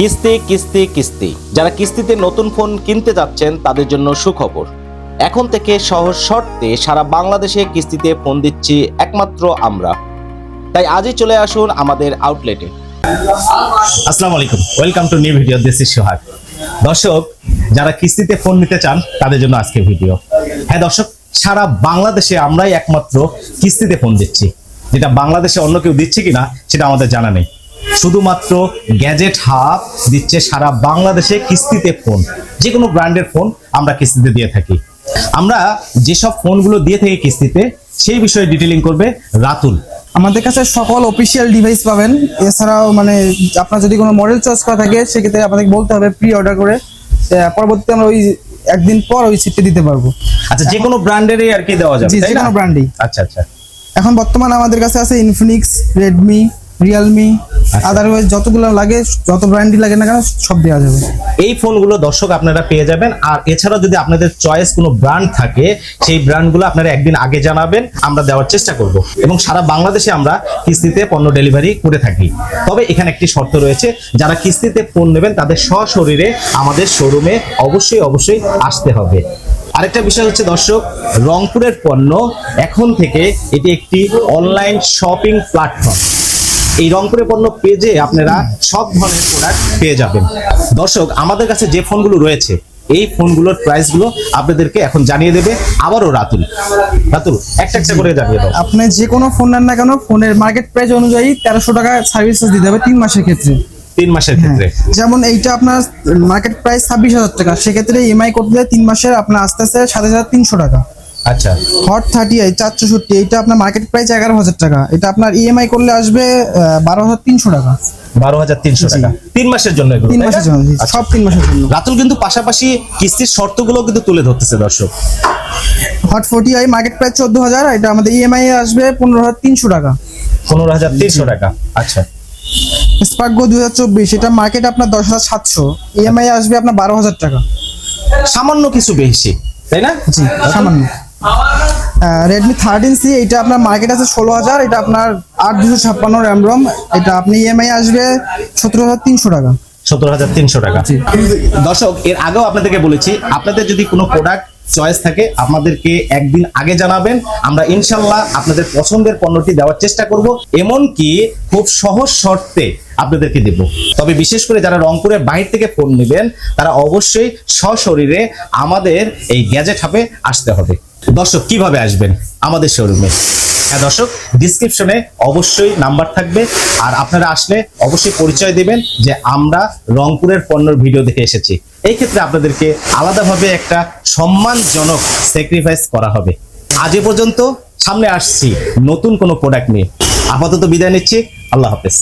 কিস্তি কিস্তি কিস্তি। যারা কিস্তিতে নতুন ফোন কিনতে যাচ্ছেন, তাদের জন্য সুখবর। এখন থেকে সহজ শর্তে সারা বাংলাদেশে কিস্তিতে ফোন দিচ্ছি একমাত্র আমরা। তাই আজই চলে আসুন আমাদের আউটলেটে আসসালামু আলাইকুম। Welcome to new video this is Sohag দর্শক, যারা কিস্তিতে ফোন নিতে চান, তাদের জন্য আজকে ভিডিও হ্যাঁ দর্শক, সারা বাংলাদেশে আমরাই একমাত্র কিস্তিতে ফোন দিচ্ছি। যেটা বাংলাদেশে অন্য কেউ দিচ্ছে কিনা, সেটা আমাদের জানা নেই। শুধুমাত্র গ্যাজেট হাব দিচ্ছে সারা বাংলাদেশে কিস্তিতে ফোন। যে কোনো ব্র্যান্ডের ফোন আমরা কিস্তিতে দিয়ে থাকি। আমরা যেসব ফোনগুলো দিয়ে থাকি কিস্তিতে সেই বিষয়ে ডিটেলিং করবে রাতুল। আমাদের কাছে সকল অফিসিয়াল ডিভাইস পাবেন। এছাড়াও মানে আপনার যদি কোনো মডেল চয়েস করা থাকে সেক্ষেত্রে আপনাকে বলতে হবে প্রি অর্ডার করে পরবর্তীতে আমরা ওই একদিন পর ওই সিটটি দিতে পারব। আচ্ছা যে কোনো ব্র্যান্ডেরই আর কি দেওয়া যাবে যে? কোনো ব্র্যান্ডই। আচ্ছা আচ্ছা। এখন বর্তমানে আমাদের কাছে আছে ইনফিনিক্স রেডমি রিয়েলমি আদারওয়াইজ যতগুলো লাগে যত ব্র্যান্ডই লাগে না কেন সব দেওয়া যাবে। এই ফোনগুলো দর্শক আপনারা পেয়ে যাবেন। আর এছাড়াও যদি আপনাদের চয়েস কোনো ব্র্যান্ড থাকে সেই ব্র্যান্ডগুলো আপনারা একদিন আগে জানাবেন আমরা দেওয়ার চেষ্টা করব। এবং সারা বাংলাদেশে আমরা কিস্তিতে পণ্য ডেলিভারি করে থাকি। তবে এখানে একটি শর্ত রয়েছে যারা কিস্তিতে ফোন নেবেন তাদের সশরীরে আমাদের শোরুমে অবশ্যই অবশ্যই আসতে হবে। আরেকটা বিষয় হচ্ছে দর্শক রংপুরের পণ্য এখন থেকে এটি একটি অনলাইন শপিং প্ল্যাটফর্ম এই রংপুরের পণ্য পেজে আপনারা সব ধরনের প্রোডাক্ট পেয়ে যাবেন। দর্শক আমাদের কাছে যে ফোনগুলো রয়েছে এই ফোনগুলোর প্রাইসগুলো আপনাদেরকে এখন জানিয়ে দেবে। আবারও রাতুল। রাতুল একটা একটা করে জানিয়ে দাও। আপনি যে কোনো ফোন নেন না কেন ফোনের মার্কেট প্রাইস অনুযায়ী তেরোশো টাকা সার্ভিস দিতে হবে তিন মাসের ক্ষেত্রে। তিন মাসের হ্যাঁ ক্ষেত্রে। যেমন এইটা আপনার মার্কেট প্রাইস ছাব্বিশ হাজার টাকা। সেক্ষেত্রে ইএমআই করতে তিন মাসের আপনার আস্তে আস্তে সাত হাজার তিনশো টাকা। আচ্ছা। হট থার্টি এইট চার চৌষট্টি এইটা আপনার মার্কেট প্রাইস এগারো হাজার টাকা। এটা আপনার ইএমআই করলে আসবে বারো হাজার তিনশো টাকা। বারো হাজার তিনশো টাকা। তিন মাসের জন্য তিন মাসের জন্য আচ্ছা। সব তিন মাসের জন্য। রাতুল কিন্তু পাশাপাশি কিস্তির শর্তগুলো কিন্তু তুলে ধরতেছে দর্শক। Hot forty i market price চোদ্দ হাজার এটা আমাদের ইএমআই আসবে পনেরো হাজার তিনশো টাকা। পনেরো হাজার তিনশো টাকা। আচ্ছা। স্পার্কো দুই হাজার চব্বিশ এটা মার্কেট আপনার দশ হাজার সাতশো। ইএমআই আসবে আপনার বারো হাজার টাকা। সামান্য কিছু বেশি তাই না? জি সামান্য। রেডমি থার্টিন সি এটা আপনার মার্কেট আছে ষোলো হাজার এটা আপনার আট দুশো ছাপ্পান্ন র্যাম রম এটা আপনি ইএমআই আসবে সতেরো হাজার তিনশো টাকা। সতেরো হাজার তিনশো টাকা। দর্শক এর আগেও আপনাদেরকে বলেছি আপনাদের যদি কোনো প্রোডাক্ট চয়েস থাকে আমাদেরকে একদিন আগে জানাবেন। আমরা ইনশাল্লাহ আপনাদের পছন্দের পণ্যটি দেওয়ার চেষ্টা করব এমনকি খুব সহজ শর্তে আপনাদেরকে দেব। তবে বিশেষ করে যারা রংপুরের বাইরে থেকে ফোন নেবেন তারা অবশ্যই সশরীরে আমাদের এই গ্যাজেট হাবে আসতে হবে। দর্শক, কীভাবে আসবেন? আমাদের শোরুমে হ্যাঁ দর্শক ডিসক্রিপশনে অবশ্যই নাম্বার থাকবে। আর আপনারা আসলে অবশ্যই পরিচয় দিবেন যে আমরা রংপুরের পণ্যের ভিডিও দেখে এসেছি। এই ক্ষেত্রে আপনাদেরকে আলাদাভাবে একটা সম্মানজনক স্যাক্রিফাইস করা হবে। আজ এ পর্যন্ত সামনে আসছি নতুন কোনো প্রোডাক্ট নিয়ে। আপাতত বিদায় নিচ্ছি। আল্লাহ হাফেজ।